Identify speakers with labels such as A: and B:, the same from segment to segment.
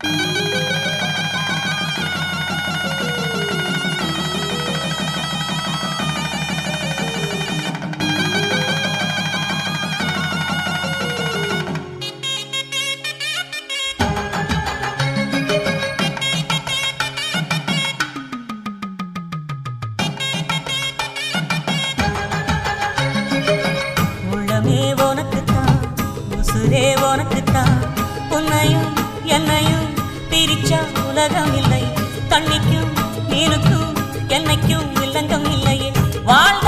A: Thank you. சிரிச்சா உலகம் இல்லை. தண்ணிக்கும் நீருக்கும் என்னைக்கும் இல்லங்கம் இல்லையே. வாழ்ந்த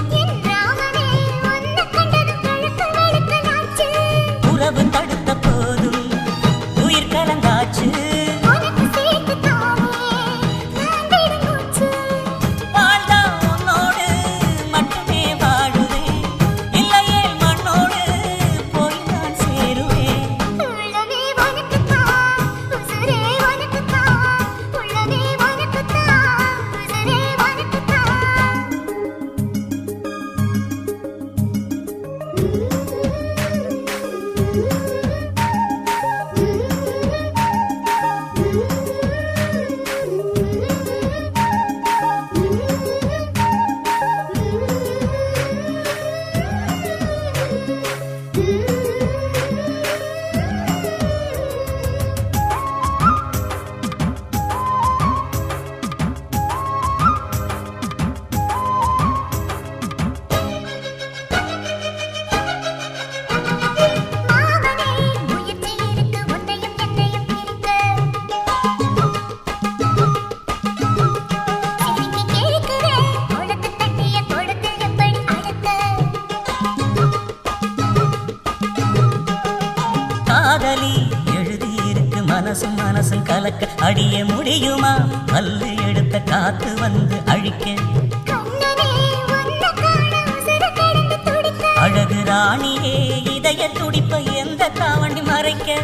B: thank you.
A: காதலி எழுதியிருக்கு. மனசும் மனசும் கலக்க அடிய முடியுமா? பல்லு எடுத்த காத்து வந்து அழிக்க. அழகு ராணியே இதய துடிப்பை எந்த காவண்டி மறைக்க?